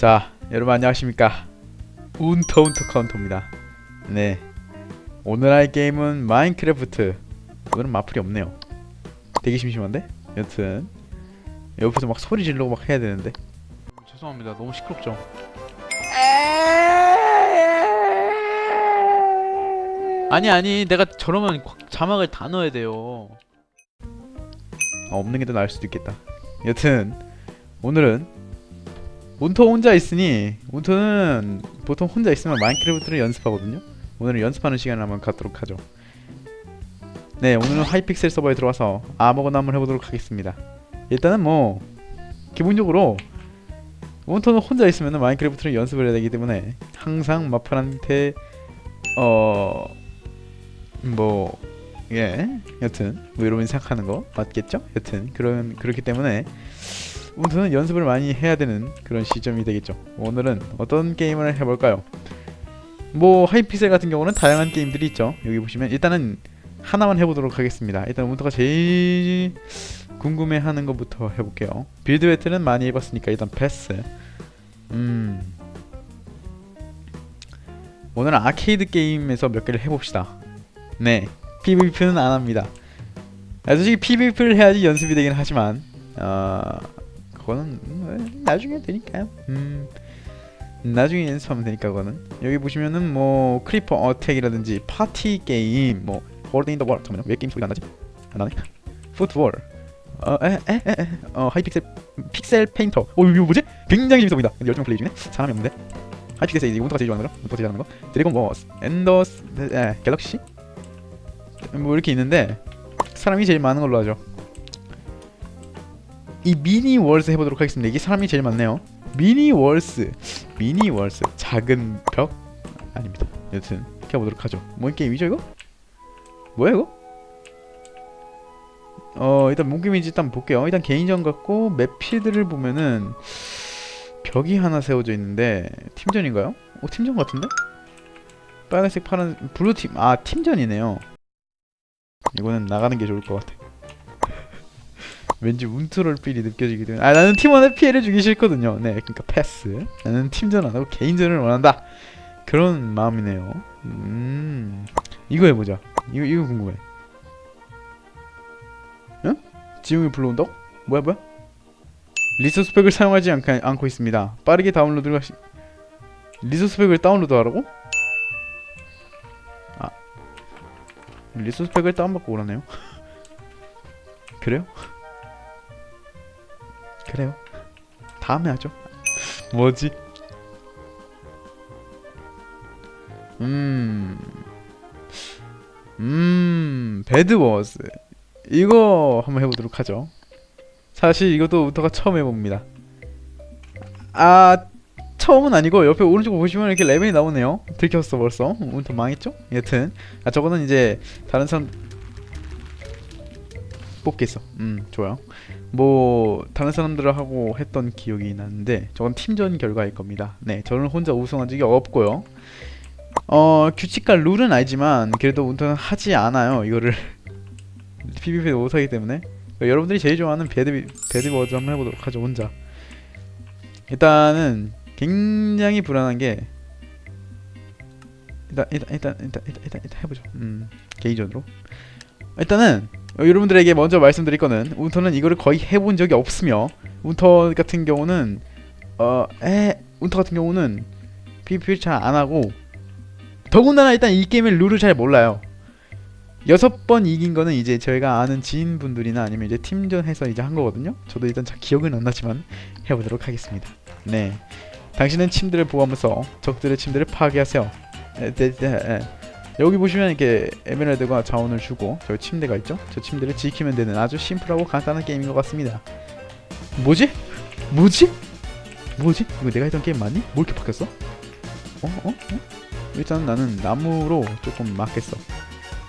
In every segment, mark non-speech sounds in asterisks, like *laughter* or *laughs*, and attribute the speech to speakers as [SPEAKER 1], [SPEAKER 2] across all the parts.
[SPEAKER 1] 자, 여러분 안녕하십니까? 운터 운터 카운터입니다. 네, 오늘 할 게임은 마인크래프트. 오늘은 마플이 없네요. 되게 심심한데? 여튼 옆에서 막 소리 지르고 막 해야 되는데. 죄송합니다. 너무 시끄럽죠. 아니 아니, 내가 저러면 꽉 자막을 다 넣어야 돼요. 아, 없는 게 더 나을 수도 있겠다. 여튼 오늘은 운터 혼자 있으니 운터는 보통 혼자 있으면 마인크래프트를 연습하거든요. 오늘은 연습하는 시간을 한번 갖도록 하죠. 네, 오늘은 하이픽셀 서버에 들어와서 아무거나 한번 해보도록 하겠습니다. 일단은 뭐 기본적으로 운터는 혼자 있으면 마인크래프트를 연습을 해야 되기 때문에 항상 마플한테 어 뭐 예, 여튼 뭐 여러분이 생각하는 거 맞겠죠? 여튼 그런 그렇기 때문에 우선은 연습을 많이 해야 되는 그런 시점이 되겠죠. 오늘은 어떤 게임을 해볼까요? 뭐 하이피셀 같은 경우는 다양한 게임들이 있죠. 여기 보시면 일단은 하나만 해보도록 하겠습니다. 일단 운터가 제일 궁금해하는 것부터 해볼게요. 빌드 배틀은 많이 해봤으니까 일단 패스. 음. 오늘은 아케이드 게임에서 몇 개를 해봅시다. 네, PVP는 안 합니다. 아, 솔직히 PVP를 해야지 연습이 되긴 하지만 어, 그거는 음, 나중에 되니까요. 음, 나중에 연습하면 되니까 그거는 여기 보시면은 뭐 크리퍼 어택이라든지 파티 게임 뭐 홀드 인더 월 잠깐만요 왜 게임 소리가 안 나지? 안 나네? 풋볼 어에에에 어 하이픽셀 픽셀 페인터 어 이거 뭐지? 굉장히 재밌어 보인다 근데 열정 플레이 중에 사람이 없는데 하이픽셀 이제 운터가 제일 좋아하는 거죠 운터가 제일 좋아하는 거 드래곤 워스 엔더스 에 갤럭시 뭐 이렇게 있는데 사람이 제일 많은 걸로 하죠. 이 미니 월스 해보도록 하겠습니다. 이게 사람이 제일 많네요. 미니 월스, 미니 월스, 작은 벽 아닙니다. 여튼 해보도록 하죠. 뭔 게임이죠 이거? 뭐야 이거? 어 일단 뭔 게임인지 일단 볼게요. 일단 개인전 같고 맵 필드를 보면은 벽이 하나 세워져 있는데 팀전인가요? 어 팀전 같은데? 빨간색 파란 블루 팀아 팀전이네요. 이거는 나가는 게 좋을 것 같아. 왠지 운트롤 필이 느껴지기 때문에 아 나는 팀원의 피해를 주기 싫거든요. 네, 그러니까 패스. 나는 팀전 안 하고 개인전을 원한다. 그런 마음이네요. 음, 이거 해보자. 이거 이거 궁금해. 응? 지웅이 불러온다고? 뭐야 뭐야? 리소스 팩을 사용하지 않, 않고 있습니다. 빠르게 다운로드가 시... 리소스 팩을 다운로드 하라고? 리소스 팩을 다운받고 오라네요. *laughs* 그래요? 그래요. 다음에 하죠. 뭐지? 음, 음, 배드워즈 이거 한번 해보도록 하죠. 사실 이것도 우터가 처음 해봅니다. 아 처음은 아니고 옆에 오른쪽 보시면 이렇게 레벨이 나오네요. 들켰어 벌써. 운터 망했죠? 여튼 아 저거는 이제 다른 사람 뽑겠어. 음 좋아요. 뭐 다른 사람들하고 했던 기억이 나는데 저건 팀전 결과일 겁니다. 네, 저는 혼자 우승한 적이 없고요. 어 규칙과 룰은 알지만 그래도 운터는 하지 않아요. 이거를 *laughs* PVP 못하기 때문에 여러분들이 제일 좋아하는 배드 배드워즈 한번 해보도록 하죠. 혼자. 일단은 굉장히 불안한 게 일단 일단 일단 일단 일단 일단, 일단 해보죠. 음 개인전으로 일단은 어, 여러분들에게 먼저 말씀드릴 거는 운터는 이거를 거의 해본 적이 없으며 운터 같은 경우는 어 에 운터 같은 경우는 PVP 잘안 하고 더군다나 일단 이 게임의 룰을 잘 몰라요. 여섯 번 이긴 거는 이제 저희가 아는 지인분들이나 아니면 이제 팀전 해서 이제 한 거거든요. 저도 일단 잘 기억은 안 나지만 해보도록 하겠습니다. 네. 당신은 침들을 보호하면서 적들의 침들을 파괴하세요. 에, 네, 네, 에. 여기 보시면 이렇게 에메랄드가 자원을 주고 저 침대가 있죠? 저 침대를 지키면 되는 아주 심플하고 간단한 게임인 것 같습니다. 뭐지? 뭐지? 뭐지? 이거 내가 했던 게임 맞니? 뭐 이렇게 바뀌었어? 어? 어? 어? 일단 나는 나무로 조금 막겠어.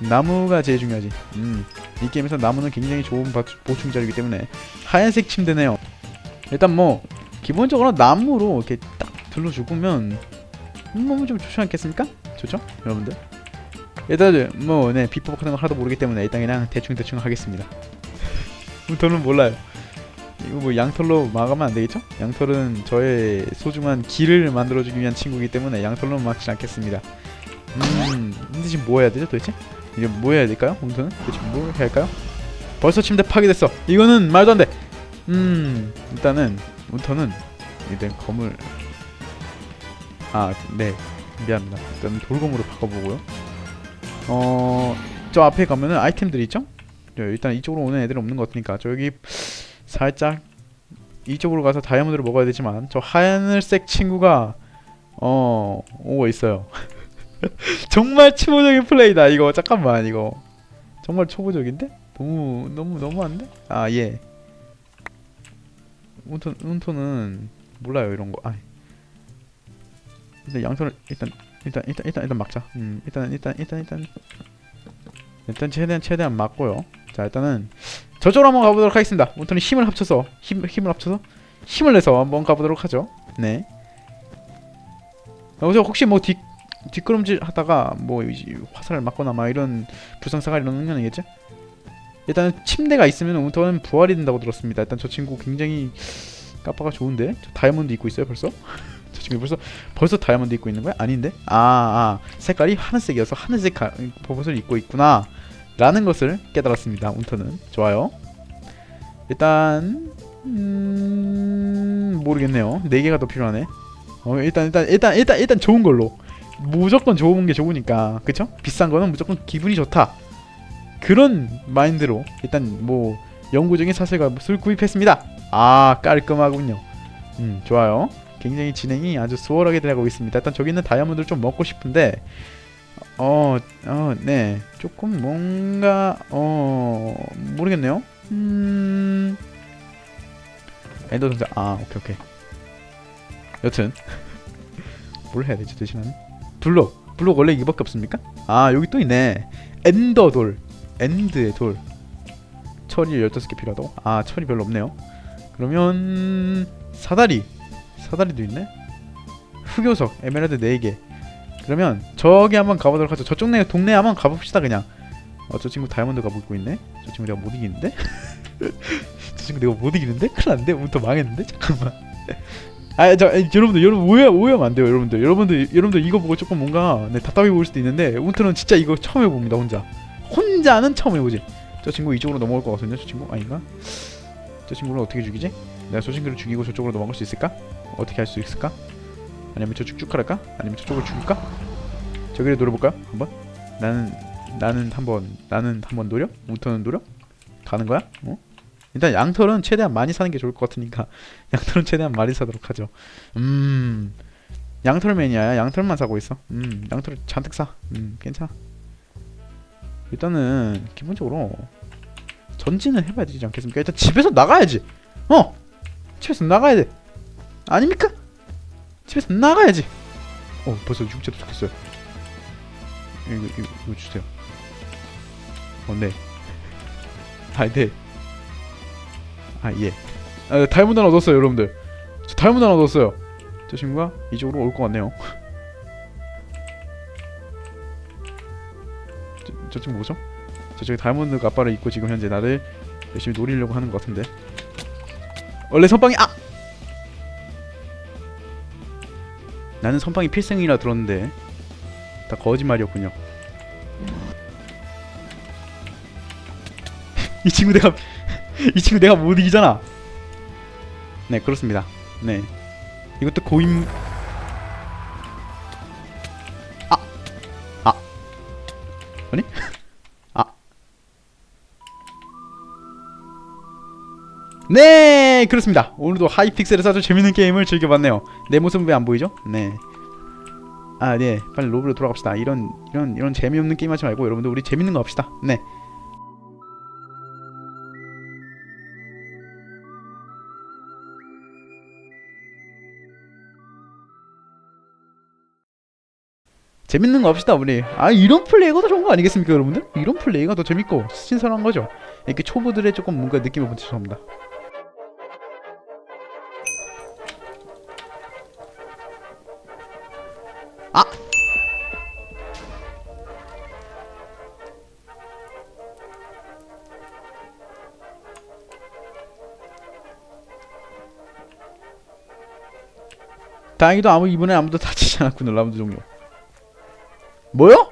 [SPEAKER 1] 나무가 제일 중요하지. 음, 이 게임에서 나무는 굉장히 좋은 바, 보충 자료이기 때문에 하얀색 침대네요. 일단 뭐 기본적으로 나무로 이렇게 딱 둘러 죽으면 몸은 좀 좋지 않겠습니까? 좋죠? 여러분들 일단 뭐네 비법 같은 거 하나도 모르기 때문에 일단 그냥 대충 대충 하겠습니다 *laughs* 저는 몰라요 이거 뭐 양털로 막으면 안 되겠죠? 양털은 저의 소중한 길을 만들어주기 위한 친구이기 때문에 양털로 막지 않겠습니다. 음, 근데 지금 뭐 해야 되죠 도대체? 이게 뭐 해야 될까요? 홍수는 도대체 뭘 해야 할까요? 벌써 침대 파괴됐어. 이거는 말도 안 돼. 음, 일단은 운터는 일단 검을 아, 네. 미안합니다. 일단 돌검으로 바꿔보고요. 어, 저 앞에 가면은 아이템들이 있죠? 저 일단 이쪽으로 오는 애들 없는 것 같으니까 저기 살짝 이쪽으로 가서 다이아몬드를 먹어야 되지만 저 하늘색 친구가 어 오고 있어요. *laughs* 정말 초보적인 플레이다 이거 잠깐만 이거 정말 초보적인데 너무 너무 너무한데 아 예. 운톤 운톤은 몰라요 이런 거. 아 일단 양손을 일단 일단 일단 일단 일단 막자. 음 일단 일단 일단 일단 일단 최대한 최대한 막고요. 자 일단은 저쪽으로 한번 가보도록 하겠습니다. 운톤이 힘을 합쳐서 힘 힘을 합쳐서 힘을 내서 한번 가보도록 하죠. 네. 여기서 혹시 뭐 뒷 뒷걸음질 하다가 뭐 화살을 맞거나 막 이런 불상사가 일어나는 건 아니겠죠? 일단은 침대가 있으면 운톤은 부활이 된다고 들었습니다. 일단 저 친구 굉장히 까빠가 좋은데 저 다이아몬드 입고 있어요 벌써? 저 친구 벌써 벌써 다이아몬드 입고 있는 거야? 아닌데? 아, 아 색깔이 하늘색이어서 하늘색 가, 버섯을 입고 있구나. 라는 것을 깨달았습니다 운터는. 좋아요. 일단 음... 모르겠네요. 네 개가 더 필요하네. 어 일단 일단 일단 일단 일단 좋은 걸로. 무조건 좋은 게 좋으니까 그쵸? 비싼 거는 무조건 기분이 좋다. 그런 마인드로 일단 뭐 영구적인 사슬갑을 구입했습니다. 아 깔끔하군요. 음 좋아요 굉장히 진행이 아주 수월하게 되고 있습니다. 일단 저기 있는 다이아몬드를 좀 먹고 싶은데 어, 어, 네. 조금 뭔가 어, 모르겠네요. 음. 엔더 전자. 아, 오케이, 오케이. 여튼 *laughs* 뭘 해야 되지 대신은 블록. 블록 원래 이거밖에 없습니까? 아, 여기 또 있네. 엔더 돌. 엔드의 돌. 철이 15개 필요하다고? 아, 철이 별로 없네요. 그러면 사다리. 사다리도 있네. 흑요석 에메랄드 4개. 그러면 저기 한번 가보도록 하죠. 저쪽 내 동네 한번 가봅시다 그냥. 어, 저 친구 다이아몬드 가보고 있네. 저 친구 내가 못 이기는데? *laughs* 저 친구 내가 못 이기는데? 큰일 났는데? 오늘 더 망했는데? 잠깐만. 아, 저 아니, 여러분들 여러분 오해 오해하면 안 돼요, 여러분들. 여러분들 여러분들 이거 보고 조금 뭔가 네, 답답해 보일 수도 있는데 운트는 진짜 이거 처음 해봅니다, 혼자. 혼자는 처음 해보지. 저 친구 이쪽으로 넘어올 것 같은데, 저 친구 아닌가? 저 친구를 어떻게 죽이지? 내가 저 친구를 죽이고 저쪽으로 넘어갈 수 있을까? 어떻게 할 수 있을까? 아니면 저쪽 쭉 갈까? 아니면 저쪽을 죽일까? 저기를 노려볼까요? 한번? 나는 나는 한번 나는 한번 노려? 우터는 노려? 가는 거야? 어? 일단 양털은 최대한 많이 사는 게 좋을 것 같으니까 *laughs* 양털은 최대한 많이 사도록 하죠. 음 양털 매니아야 양털만 사고 있어. 음 양털 잔뜩 사. 음 괜찮아. 일단은 기본적으로 전진은 해봐야 되지 않겠습니까? 일단 집에서 나가야지. 어 집에서 나가야 돼. 아닙니까? 집에서 나가야지. 어 벌써 육제 도착했어요. 이거 이거, 이거 주세요. 어 네. 아 네. 아 예. 아, 다이아몬드 하나 얻었어요 여러분들. 저 다이아몬드 하나 얻었어요. 저 친구가 이쪽으로 올 것 같네요. 저, 저 친구 뭐죠? 저쪽에 다이아몬드 가빠를 입고 지금 현재 나를 열심히 노리려고 하는 것 같은데. 원래 선빵이 아 나는 선빵이 필승이라 들었는데 다 거짓말이었군요. *laughs* 이 친구 내가 *laughs* 이 친구 내가 못 이기잖아. 네 그렇습니다. 네 이것도 고임 아 아. 아니 *laughs* 아 네, 그렇습니다. 오늘도 하이픽셀에서 아주 재밌는 게임을 즐겨봤네요. 내 모습은 왜 안 보이죠? 네. 아, 네. 빨리 로브로 돌아갑시다. 이런 이런 이런 재미없는 게임 하지 말고 여러분들 우리 재밌는 거 합시다. 네. 재밌는 거 합시다 우리 아 이런 플레이가 더 좋은 거 아니겠습니까 여러분들 이런 플레이가 더 재밌고 신선한 거죠 이렇게 초보들의 조금 뭔가 느낌을 본 죄송합니다 다행히도 아무 이번에 아무도 다치지 않았군요 라운드 종료 뭐요?